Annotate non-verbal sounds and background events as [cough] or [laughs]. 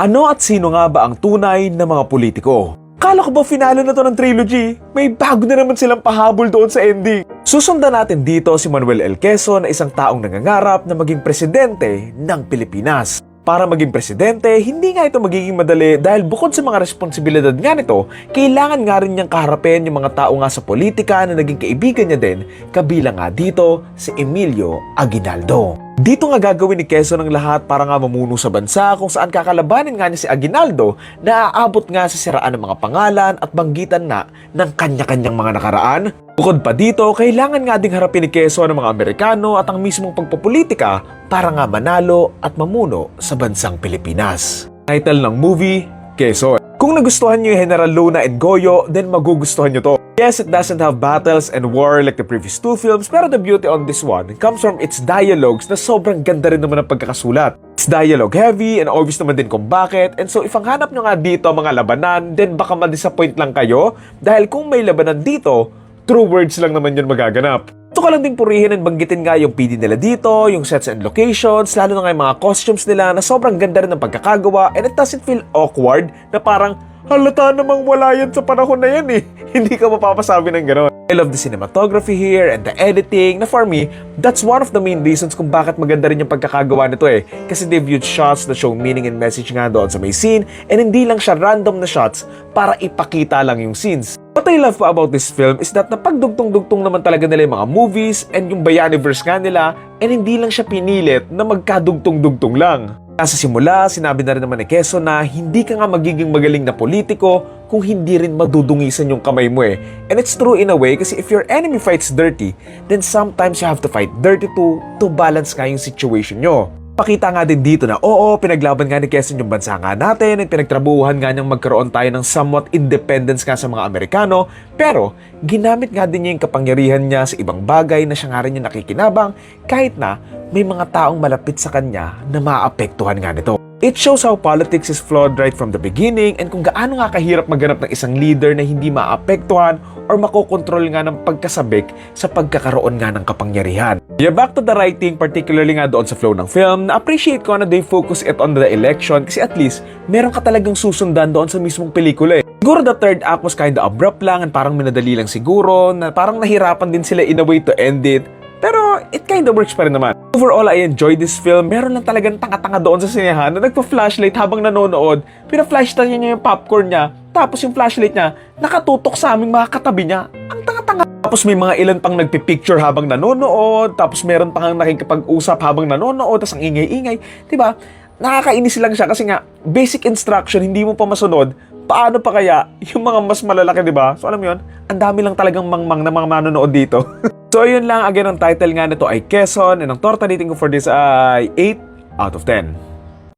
Ano at sino nga ba ang tunay na mga politiko? Kala ko ba finale na to ng trilogy? May bago na naman silang pahabol doon sa ending. Susundan natin dito si Manuel L. Quezon na isang taong nangangarap na maging presidente ng Pilipinas. Para maging presidente, hindi nga ito magiging madali dahil bukod sa mga responsibilidad nga nito, kailangan nga rin niyang kaharapin yung mga tao nga sa politika na naging kaibigan niya din, kabilang nga dito si Emilio Aguinaldo. Dito nga gagawin ni Quezon ang lahat para nga mamuno sa bansa kung saan kakalabanin nga niya si Aguinaldo na aabot nga sa siraan ng mga pangalan at banggitan na ng kanya-kanyang mga nakaraan. Bukod pa dito, kailangan nga ding harapin ni Quezon ang mga Amerikano at ang mismong pagpopolitika para nga manalo at mamuno sa bansang Pilipinas. Title ng movie, Quezon. Nagustuhan niyo yung General Luna and Goyo, then magugustuhan niyo to. Yes, it doesn't have battles and war like the previous two films, pero the beauty on this one comes from its dialogues na sobrang ganda rin naman ng pagkakasulat. It's dialogue heavy and obvious naman din kung bakit. And so if ang hanap nyo nga dito mga labanan, then baka ma-disappoint lang kayo dahil kung may labanan dito, true words lang naman yun magaganap. Ito ka lang ding purihin and banggitin nga yung PD nila dito, yung sets and locations, lalo na nga yung mga costumes nila na sobrang ganda rin ng pagkakagawa and it doesn't feel awkward na parang halata namang wala yan sa panahon na yan eh. [laughs] Hindi ka mapapasabi ng gano'n. I love the cinematography here and the editing na for me, that's one of the main reasons kung bakit maganda rin yung pagkakagawa nito eh. Kasi they've used shots that show meaning and message nga doon sa may scene and hindi lang siya random na shots para ipakita lang yung scenes. What I love pa about this film is that napagdugtong-dugtong naman talaga nila yung mga movies and yung Bayaniverse nga nila and hindi lang siya pinilit na magkadugtong-dugtong lang. Sa simula, sinabi na rin naman ni Quezon na hindi ka nga magiging magaling na politiko kung hindi rin madudungisan yung kamay mo eh. And it's true in a way kasi if your enemy fights dirty, then sometimes you have to fight dirty too to balance nga yung situation nyo. Pakita nga din dito na oo, pinaglaban nga ni Quezon yung bansa nga natin at pinagtrabuhan nga niyang magkaroon tayo ng somewhat independence nga sa mga Amerikano pero ginamit nga din niya yung kapangyarihan niya sa ibang bagay na siya nga rin yung nakikinabang kahit na may mga taong malapit sa kanya na maapektuhan nga nito. It shows how politics is flawed right from the beginning and kung gaano nga kahirap maghanap ng isang leader na hindi maapektuhan or makokontrol nga ng pagkasabik sa pagkakaroon nga ng kapangyarihan. Yeah, back to the writing, particularly nga doon sa flow ng film, na-appreciate ko na they focus it on the election kasi at least meron ka talagang susundan doon sa mismong pelikula eh. Siguro the third act was kinda abrupt lang and parang minadali lang siguro na parang nahirapan din sila in a way to end it. Pero it kinda works pa rin naman. Overall, I enjoyed this film. Meron lang talagang tanga-tanga doon sa sinehan na nagpa-flashlight habang nanonood. Pina-flashlight niya yung popcorn niya. Tapos yung flashlight niya, nakatutok sa aming mga katabi niya. Ang tanga-tanga. Tapos may mga ilan pang nagpipicture habang nanonood. Tapos meron pang nakikipag-usap habang nanonood. Tapos ang ingay-ingay. ba? Nakakainis lang siya kasi nga, basic instruction, hindi mo pa masunod. Paano pa kaya yung mga mas malalaki, di ba? So alam mo yun, ang dami lang talagang mangmang na mga manonood dito. [laughs] so yun lang, again, ang title nga nito ay Quezon and ang torta rating ko for this ay 8 out of 10.